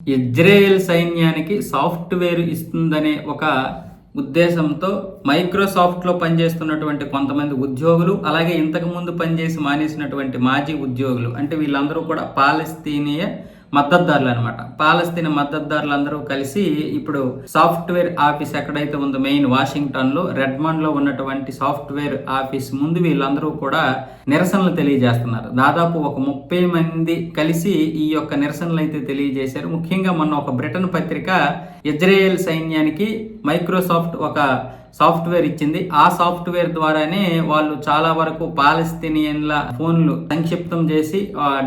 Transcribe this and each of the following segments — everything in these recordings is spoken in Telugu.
ఇజ్రాయెల్ సైన్యానికి సాఫ్ట్వేర్ ఇస్తుందనే ఒక ఉద్దేశంతో మైక్రోసాఫ్ట్లో పనిచేస్తున్నటువంటి కొంతమంది ఉద్యోగులు అలాగే ఇంతకుముందు పనిచేసి మానేసినటువంటి మాజీ ఉద్యోగులు అంటే వీళ్ళందరూ కూడా పాలస్తీనియ మద్దతుదారులు అనమాట పాలస్తీన్ మద్దతుదారులు అందరూ కలిసి ఇప్పుడు సాఫ్ట్వేర్ ఆఫీస్ ఎక్కడైతే ఉందో మెయిన్ వాషింగ్టన్లో రెడ్మండ్లో ఉన్నటువంటి సాఫ్ట్వేర్ ఆఫీస్ ముందు వీళ్ళందరూ కూడా నిరసనలు తెలియజేస్తున్నారు. దాదాపు ఒక ముప్పై మంది కలిసి ఈ యొక్క నిరసనలు అయితే తెలియజేశారు. ముఖ్యంగా మొన్న ఒక బ్రిటన్ పత్రిక ఇజ్రాయెల్ సైన్యానికి మైక్రోసాఫ్ట్ ఒక సాఫ్ట్వేర్ ఇచ్చింది. ఆ సాఫ్ట్వేర్ ద్వారానే వాళ్ళు చాలా వరకు పాలస్తీనియన్ల ఫోన్లు సంక్షిప్తం చేసి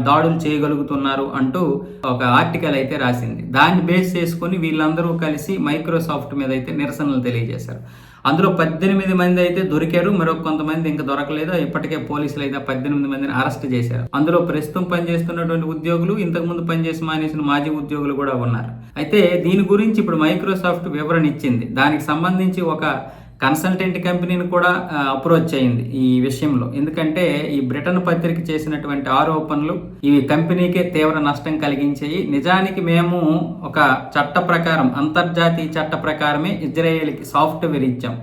దాడులు చేయగలుగుతున్నారు అంటూ ఒక ఆర్టికల్ అయితే రాసింది. దాన్ని బేస్ చేసుకొని వీళ్ళందరూ కలిసి మైక్రోసాఫ్ట్ మీద అయితే నిరసనలు తెలియజేశారు. అందులో పద్దెనిమిది మంది అయితే దొరికారు మరో కొంతమంది ఇంకా దొరకలేదు. ఇప్పటికే పోలీసులు అయితే పద్దెనిమిది మందిని అరెస్ట్ చేశారు. అందులో ప్రస్తుతం పనిచేస్తున్నటువంటి ఉద్యోగులు ఇంతకుముందు పనిచేసి మానేసిన మాజీ ఉద్యోగులు కూడా ఉన్నారు. అయితే దీని గురించి ఇప్పుడు మైక్రోసాఫ్ట్ వివరణ ఇచ్చింది. దానికి సంబంధించి ఒక కన్సల్టెంట్ కంపెనీని కూడా అప్రోచ్ అయింది ఈ విషయంలో. ఎందుకంటే ఈ బ్రిటన్ పత్రిక చేసినటువంటి ఆరోపణలు ఇవి కంపెనీకే తీవ్ర నష్టం కలిగించాయి. నిజానికి మేము ఒక చట్ట ప్రకారం అంతర్జాతీయ చట్ట ప్రకారమే ఇజ్రాయేల్కి సాఫ్ట్వేర్ ఇచ్చాం.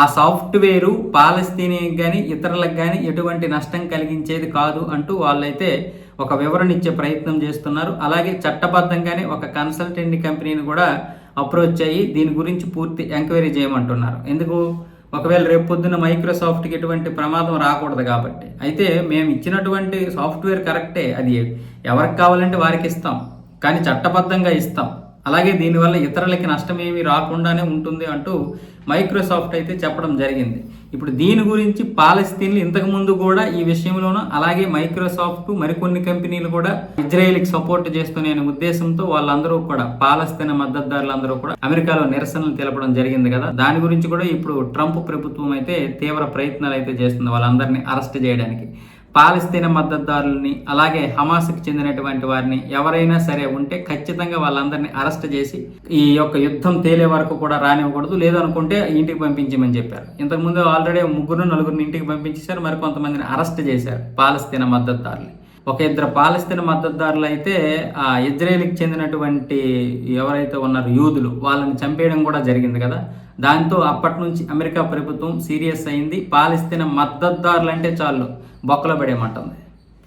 ఆ సాఫ్ట్వేరు పాలస్తీనికి కానీ ఇతరులకు కానీ ఎటువంటి నష్టం కలిగించేది కాదు అంటూ వాళ్ళైతే ఒక వివరణ ఇచ్చే ప్రయత్నం చేస్తున్నారు. అలాగే చట్టబద్ధంగానే ఒక కన్సల్టెంట్ కంపెనీని కూడా అప్రోచ్ అయ్యి దీని గురించి పూర్తి ఎంక్వైరీ చేయమంటున్నారు. ఎందుకు? ఒకవేళ రేపు పొద్దున్న మైక్రోసాఫ్ట్కి ఎటువంటి ప్రమాదం రాకూడదు కాబట్టి. అయితే మేము ఇచ్చినటువంటి సాఫ్ట్వేర్ కరెక్టే. అది ఎవరికి కావాలంటే వారికి ఇస్తాం. కానీ చట్టబద్ధంగా ఇస్తాం. అలాగే దీనివల్ల ఇతరులకి నష్టం ఏమీ రాకుండానే ఉంటుంది అంటూ మైక్రోసాఫ్ట్ అయితే చెప్పడం జరిగింది. ఇప్పుడు దీని గురించి పాలస్తీన్లు ఇంతకు ముందు కూడా ఈ విషయంలోనూ అలాగే మైక్రోసాఫ్ట్ మరికొన్ని కంపెనీలు కూడా ఇజ్రాయెల్కి సపోర్ట్ చేస్తున్న ఉద్దేశంతో వాళ్ళందరూ కూడా పాలస్తీన్ మద్దతుదారులందరూ కూడా అమెరికాలో నిరసనలు తెలపడం జరిగింది కదా. దాని గురించి కూడా ఇప్పుడు ట్రంప్ ప్రభుత్వం అయితే తీవ్ర ప్రయత్నాలు అయితే చేస్తుంది వాళ్ళందరినీ అరెస్ట్ చేయడానికి. పాలస్తీన మద్దతుదారులని అలాగే హమాస్కి చెందినటువంటి వారిని ఎవరైనా సరే ఉంటే ఖచ్చితంగా వాళ్ళందరినీ అరెస్ట్ చేసి ఈ యొక్క యుద్ధం తేలే వరకు కూడా రానివ్వకూడదు. లేదనుకుంటే ఇంటికి పంపించమని చెప్పారు. ఇంతకుముందు ఆల్రెడీ ముగ్గురు నలుగురిని ఇంటికి పంపించేశారు. మరి కొంతమందిని అరెస్ట్ చేశారు పాలస్తీన మద్దతుదారులు ఒక ఇద్దరు పాలస్తీన్ మద్దతుదారులు అయితే ఆ ఇజ్రాయెల్కి చెందినటువంటి ఎవరైతే ఉన్నారో యూదులు వాళ్ళని చంపేయడం కూడా జరిగింది కదా. దాంతో అప్పటి నుంచి అమెరికా ప్రభుత్వం సీరియస్ అయింది. పాలస్తీన మద్దతుదారులు అంటే చాలు బొక్కలో పడేయమంటుంది.